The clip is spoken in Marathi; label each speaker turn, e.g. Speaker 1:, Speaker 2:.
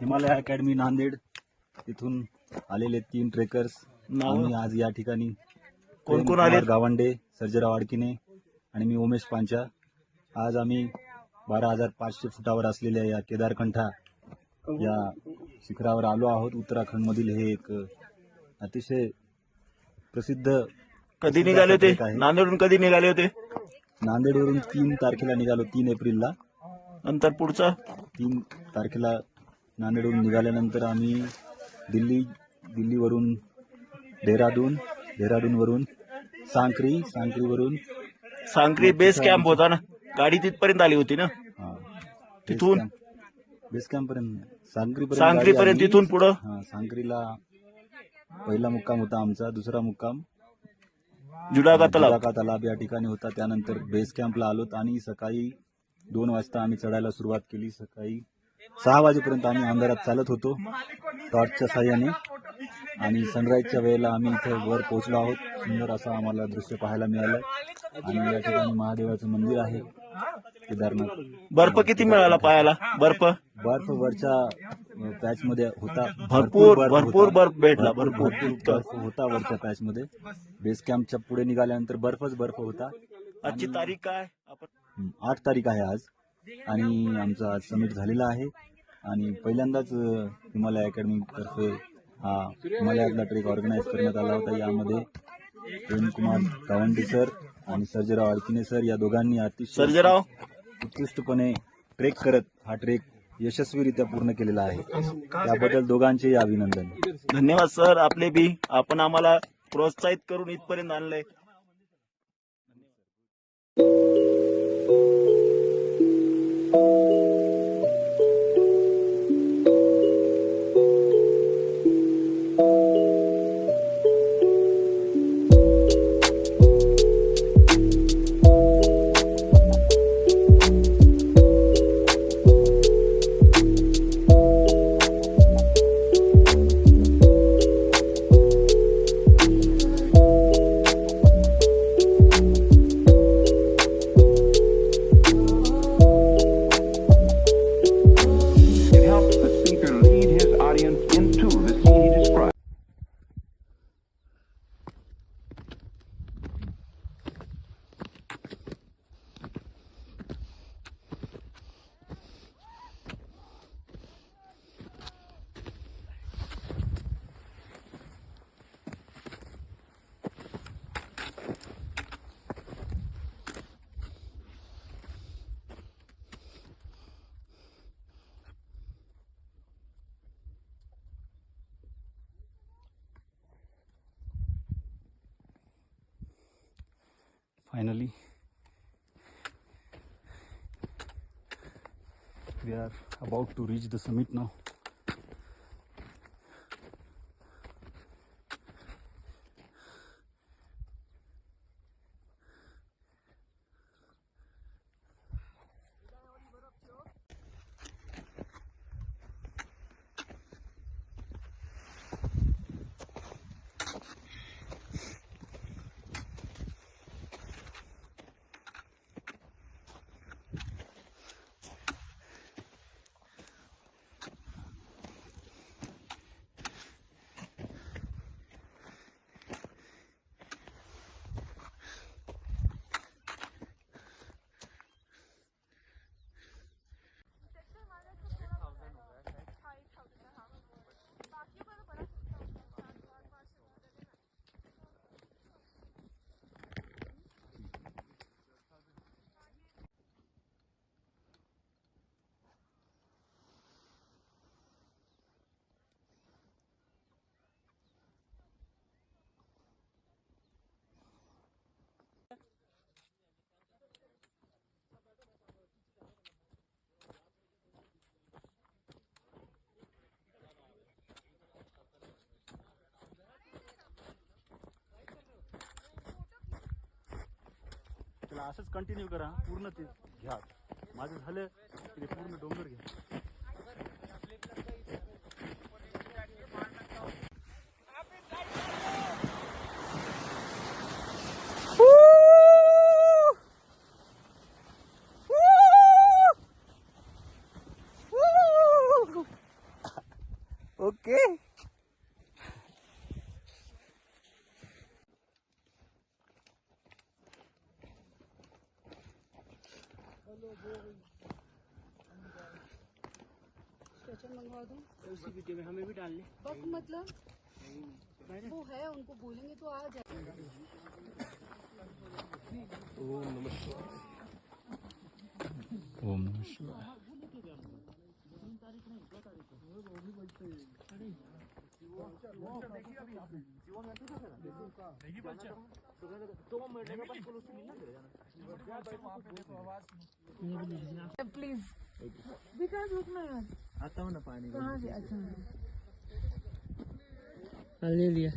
Speaker 1: हिमालय अकॅडमी नांदेड. तिथून आलेले तीन ट्रेकर्स? आम्ही आज या ठिकाणी
Speaker 2: कोण कोण आले?
Speaker 1: गावंडे सर्जेराव आडकिने आणि मी उमेश पांचा. आज आम्ही बारा हजार पाचशे फुटावर असलेल्या या केदारकंठा या शिखरावर आलो आहोत. उत्तराखंडमधील हे एक अतिशय प्रसिद्ध
Speaker 2: कधी निघाले होते. नांदेडून कधी निघाले होते?
Speaker 1: नांदेडवरून तीन तारखेला निघालो तीन एप्रिलला.
Speaker 2: नंतर पुढचा?
Speaker 1: तीन तारखेला नांदेडहून निघाल्यानंतर आम्ही दिल्ली दिल्लीवरून डेहराडून डेहराडूनवरून सांक्री सांक्रीवरून
Speaker 2: सांगरी बेस कॅम्प होता ना? गाडी तिथपर्यंत आली होती ना?
Speaker 1: हा,
Speaker 2: तिथून?
Speaker 1: बेस कॅम्प पर्यंत. सांक्रीपर्यंत
Speaker 2: सांगरी
Speaker 1: गाडी
Speaker 2: पर्यंत
Speaker 1: आली.
Speaker 2: तिथून पुढं?
Speaker 1: सांक्रीला पहिला मुक्काम होता आमचा दुसरा मुक्काम.
Speaker 2: जुडागा तलाव
Speaker 1: जुडाका तलाव या ठिकाणी होता. त्यानंतर बेस कॅम्पला आलोत आणि सकाळी दोन वाजता आम्ही चढायला सुरुवात केली. सकाळी सहा वाजेपर्यंत आम्ही अंधारात चालत होतो. टॉर्चच्या साह्याने. आणि सनराईजच्या वेळेला आम्ही इथे वर पोहोचलो आहोत. सुंदर असं आम्हाला दृश्य पाहायला मिळालं. आणि या ठिकाणी महादेवाचं मंदिर आहे. केदारनाथ.
Speaker 2: बर्फ किती मिळाला पायाला बर्फ?
Speaker 1: बर्फ वरच्या पॅच मध्ये होता.
Speaker 2: भरपूर भरपूर. बर्फ भेटला भरपूर
Speaker 1: बर्फ होता वरच्या पॅच मध्ये. बेस कॅम्पच्या पुढे निघाल्यानंतर बर्फच बर्फ होता.
Speaker 2: आजची तारीख काय?
Speaker 1: आठ तारीख आहे आज. आणि आमचा आज समिट झालेला आहे. आणि पहिल्यांदाच हिमालय अकॅडमी तर्फे हा हिमालयातला ट्रेक ऑर्गनाईज करण्यात आला होता. यामध्ये प्रेमकुमार गावंडी सर आणि सर्जेराव अडकिने सर या दोघांनी अतिशय
Speaker 2: सर्जेराव.
Speaker 1: उत्कृष्टपणे ट्रेक करत हा ट्रेक यशस्वीरित्या पूर्ण केलेला आहे. त्याबद्दल दोघांचेही अभिनंदन.
Speaker 2: धन्यवाद सर. आपले बी आपण आम्हाला प्रोत्साहित करून इथपर्यंत आणलंय.
Speaker 1: Finally. We are about to reach the summit now त्याला असंच कंटिन्यू करा पूर्ण ते घ्या माझं झालं की ते पूर्ण डोंगर घ्या
Speaker 3: ओके
Speaker 4: स्ट्रेचर मंगवा दूँ? उसी वीडियो में हमें भी डाल ले। बस मतलब वो है उनको बोलेंगे तो आ जाए।
Speaker 1: ओम नमः शिवाय।
Speaker 4: प्लीज विकास रुकना यार आता हूँ ना पानी कहाँ से? अच्छा.
Speaker 3: ले लिया।